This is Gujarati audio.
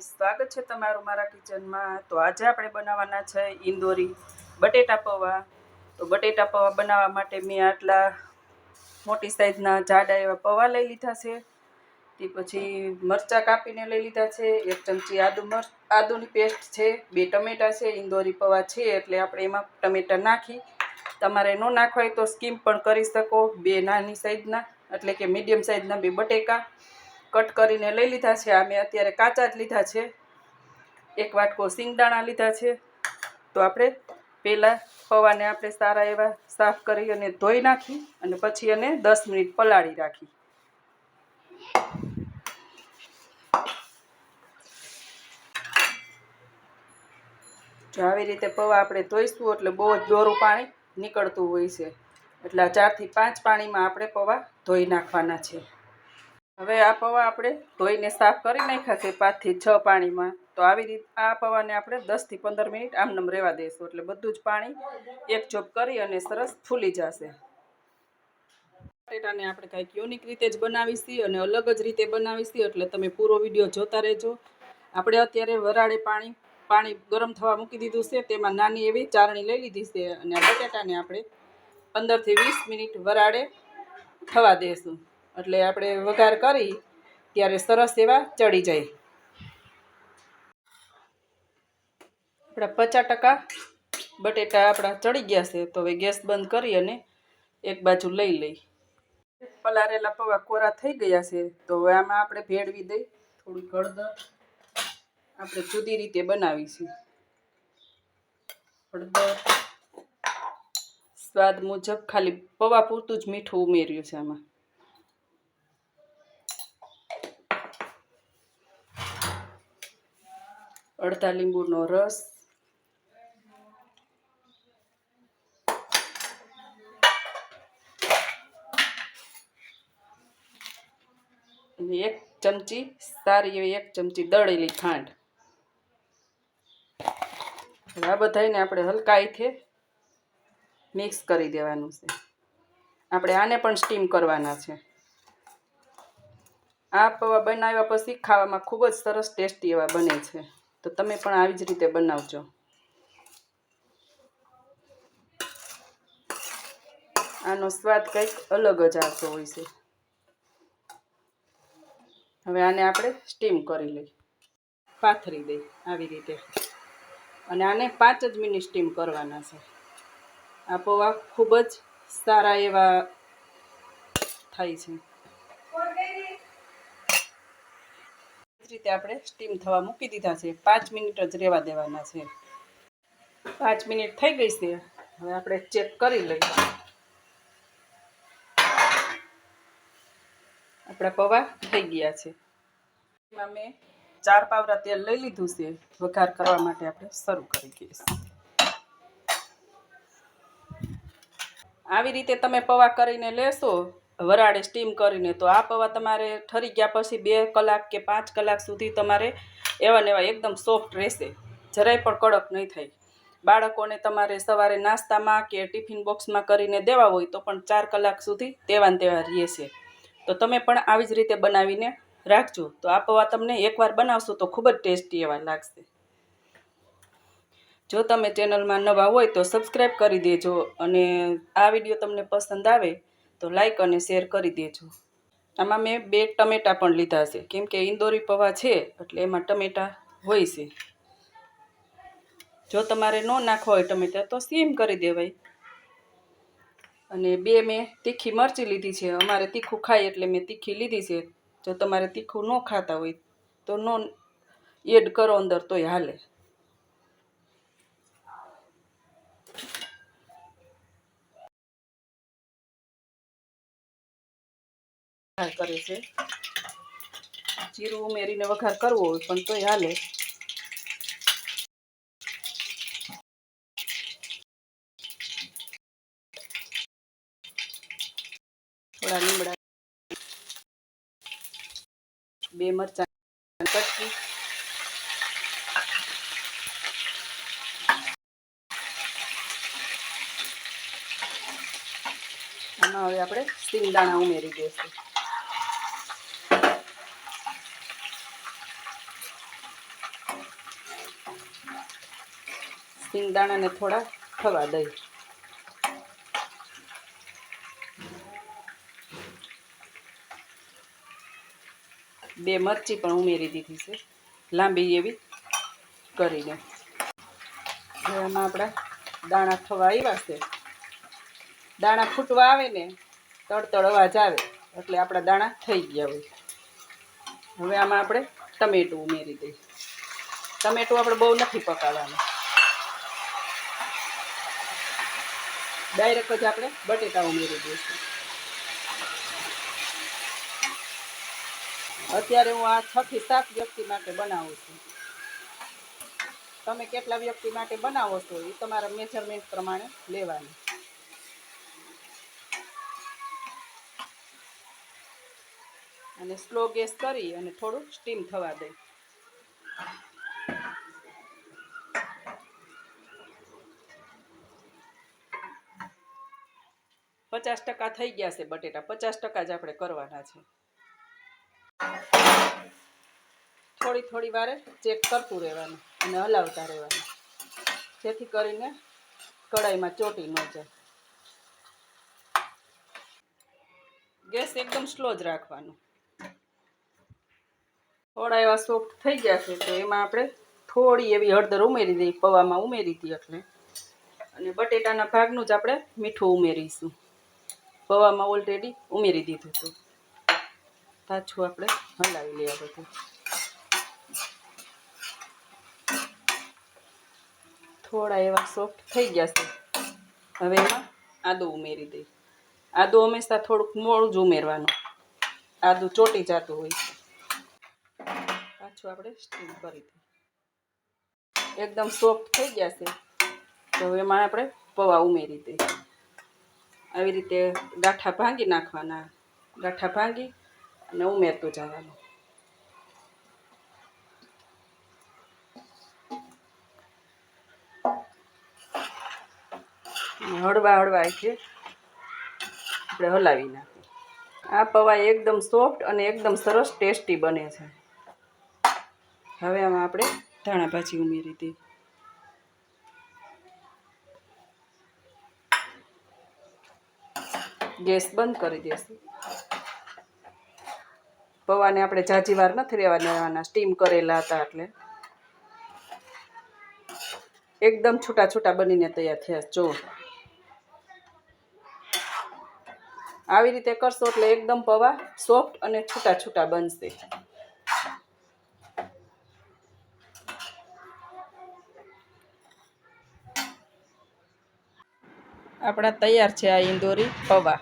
સ્વાગત છે તમારું મારા કિચનમાં. તો આજે આપણે બનાવવાના છે ઇન્દોરી બટેટા પૌવા. તો બટેટા પૌવા બનાવવા માટે મેં આટલા મોટી સાઈઝના જાડા એવા પૌવા લઈ લીધા છે. તે પછી મરચાં કાપીને લઈ લીધા છે. એક ચમચી આદુ મર, આદુની પેસ્ટ છે. બે ટમેટા છે, ઇન્દોરી પૌવા છે એટલે આપણે એમાં ટમેટા નાખી. તમારે ન નાખવા હોય તો સ્કીમ પણ કરી શકો, બે નાની સાઈઝના એટલે કે મીડિયમ સાઈઝના બે બટેકા. કટ કરીને લઈ લીધા છે. આ મેં અત્યારે કાચા જ લીધા છે. એક વાટકો સિંગદાણા લીધા છે. તો આપણે પહેલાં પૌવાને આપણે સારા એવા સાફ કરી અને ધોઈ નાખી અને પછી એને દસ મિનિટ પલાળી રાખી. જો આવી રીતે પૌવા આપણે ધોઈશું એટલે બહુ જ દોરું પાણી નીકળતું હોય છે. એટલે ચારથી પાંચ પાણીમાં આપણે પૌવા ધોઈ નાખવાના છે. હવે આ પૌવા આપણે ધોઈને સાફ કરી નાખ્યા છે પાંચથી છ પાણીમાં. તો આવી રીતે આ પૌવાને આપણે દસથી પંદર મિનિટ આમનમ રહેવા દઈશું એટલે બધું જ પાણી એક ચોપ કરી અને સરસ ફૂલી જશે. બટેટાને આપણે કાંઈક યુનિક રીતે જ બનાવીશી અને અલગ જ રીતે બનાવીશી. એટલે તમે પૂરો વીડિયો જોતા રહેજો. આપણે અત્યારે વરાળે પાણી પાણી ગરમ થવા મૂકી દીધું છે. તેમાં નાની એવી ચારણી લઈ લીધી છે. અને બટેટાને આપણે પંદરથી વીસ મિનિટ વરાળે થવા દઈશું એટલે આપણે વઘાર કરી, ત્યારે સરસ એવા ચડી જાય. આપણા પચાસ ટકા બટેટા આપણા ચડી ગયા છે, તો હવે ગેસ બંધ કરી અને એક બાજુ લઈ લઈ. પલારેલા પૌવા કોરા થઈ ગયા છે, તો હવે આમાં આપણે ભેળવી દઈ થોડી હળદર આપણે જુદી રીતે બનાવીશું. હળદર સ્વાદ મુજબ ખાલી પૌવા પૂરતું જ મીઠું ઉમેર્યું છે આમાં. અડધા લીંબુનો રસ. અને એક ચમચી સારી એવી એક ચમચી દળેલી ખાંડ. આ બધાને આપણે હલકાઈથી મિક્સ કરી દેવાનું છે. આપણે આને પણ સ્ટીમ કરવાના છે. આ પૌવા બનાવ્યા પછી ખાવામાં ખૂબ જ સરસ ટેસ્ટી એવા બને છે. તો તમે પણ આવી જ રીતે બનાવજો. આનો સ્વાદ કંઈક અલગ જ આવતો હોય છે. હવે આને આપણે સ્ટીમ કરી લઈ પાથરી દઈ આવી રીતે. અને આને પાંચ જ મિનિટ સ્ટીમ કરવાના છે. આ પૌવા ખૂબ જ સારા એવા થાય છે. રીતે આપણે સ્ટીમ થવા મૂકી દીધા છે. પાંચ મિનિટ જ રહેવા દેવાના છે. પાંચ મિનિટ થઈ ગઈ છે. હવે આપણે ચેક કરી લઈએ. આપણા પૌવા થઈ ગયા છે. એમાં મેં ચાર પાવરા તેલ લઈ લીધું છે. વઘાર કરવા માટે આપણે શરૂ કરી દઈએ આવી રીતે તમે પૌવા કરીને લેશો. વરાળે સ્ટીમ કરીને તો આ પૌવા તમારે ઠરી ગયા પછી બે કલાક કે પાંચ કલાક સુધી તમારે એવા ને એવા એકદમ સોફ્ટ રહેશે. જરાય પણ કડક નહીં થાય. બાળકોને તમારે સવારે નાસ્તામાં કે ટિફિન બોક્સમાં કરીને દેવા હોય તો પણ ચાર કલાક સુધી તેવા ને તેવા રહેશે. તો તમે પણ આવી જ રીતે બનાવીને રાખજો. તો આ પૌવા તમને એકવાર બનાવશો તો ખૂબ જ ટેસ્ટી એવા લાગશે. જો તમે ચેનલમાં નવા હોય તો સબસ્ક્રાઈબ કરી દેજો અને આ વીડિયો તમને પસંદ આવે તો લાઈક અને શેર કરી દેજો. આમાં મેં બે ટમેટાં પણ લીધા છે. કેમ કે ઇન્દોરી પૌવા છે, એટલે એમાં ટમેટાં હોય છે. જો તમારે ન નાખવા હોય ટમેટાં, તો સીમ કરી દેવાય. અને બે મેં તીખી મરચી લીધી છે. અમારે તીખું ખાય એટલે મેં તીખી લીધી છે. જો તમારે તીખું ન ખાતા હોય, તો નો એડ કરો અંદર, તોય હાલે. વઘાર કરે છે. જીરું ઉમેરીને વઘાર કરવો હોય પણ તોય હાલે. થોડા લીમડા, બે મરચાં કટકી. આમાં હવે આપણે સિંગદાણા ઉમેરી દઈશું. સિંગદાણાને થોડા થવા દઈ. બે મરચી પણ ઉમેરી દીધી છે. લાંબી એવી કરીને. આમાં આપણા દાણા થવા આવ્યા છે. દાણા ફૂટવા આવે ને તડતડ અવાજ આવે, એટલે આપણા દાણા થઈ ગયા હોય. હવે આમાં આપણે ટમેટું ઉમેરી દઈએ. ટમેટું આપણે બહુ નથી પકાવવાનું. ડાયરેક્ટ જ આપણે બટેટા ઉમેરી દઈશું. અત્યારે હું આ છ થી સાત વ્યક્તિ માટે બનાવું છું. તમે કેટલા વ્યક્તિ માટે બનાવો છો એ તમારા મેજરમેન્ટ પ્રમાણે લેવાનું. અને સ્લો ગેસ કરી અને થોડું સ્ટીમ થવા દઈ પચાસ ટકા થઈ ગયા છે બટેટા. પચાસ ટકા જ આપણે કરવાના છે. થોડી થોડી વારે ચેક કરતું રહેવાનું અને હલાવતા રહેવાનું. જેથી કરીને કડાઈમાં ચોટી ન જાય. ગેસ એકદમ સ્લો જ રાખવાનું. થોડા એવા સોફ્ટ થઈ ગયા છે તો એમાં આપણે થોડી એવી હળદર ઉમેરી દઈએ, પૌવામાં ઉમેરી દઈએ એટલે. અને બટેટાના ભાગનું જ આપણે મીઠું ઉમેરીશું. પૌવામાં ઓલરેડી ઉમેરી દીધું હતું. પાછું આપણે હલાવી લઈએ બધું. થોડા એવા સોફ્ટ થઈ ગયા છે. હવે એમાં આદું ઉમેરી દઈ આદું હંમેશા થોડુંક મોડું જ ઉમેરવાનું. આદું ચોટી જતું હોય છે. પાછું આપણે સ્ટીમ કરી દઈએ. એકદમ સોફ્ટ થઈ ગયા છે. તો એમાં આપણે પૌવા ઉમેરી દઈએ. આવી રીતે ગાંઠા ભાંગી નાખવાના. ગાંઠા ભાંગી અને ઉમેરતું જવાનું. હળવા હળવા છે આપણે હલાવી નાખીએ. આ પૌવા એકદમ સોફ્ટ અને એકદમ સરસ ટેસ્ટી બને છે. હવે આમાં આપણે ધાણા ભાજી ઉમેરી દઈએ. ગેસ બંધ કરી દઈશું પૌવાને આપણે જાજી વાર નથી રહેવા દેવાના સ્ટીમ કરેલા હતા એટલે. એકદમ છૂટા છૂટા બનીને તૈયાર થયા, જો. આવી રીતે કરશો એટલે એકદમ પૌવા સોફ્ટ અને છૂટા છૂટા બનશે. આપણા તૈયાર છે આ ઇન્દોરી પૌવા.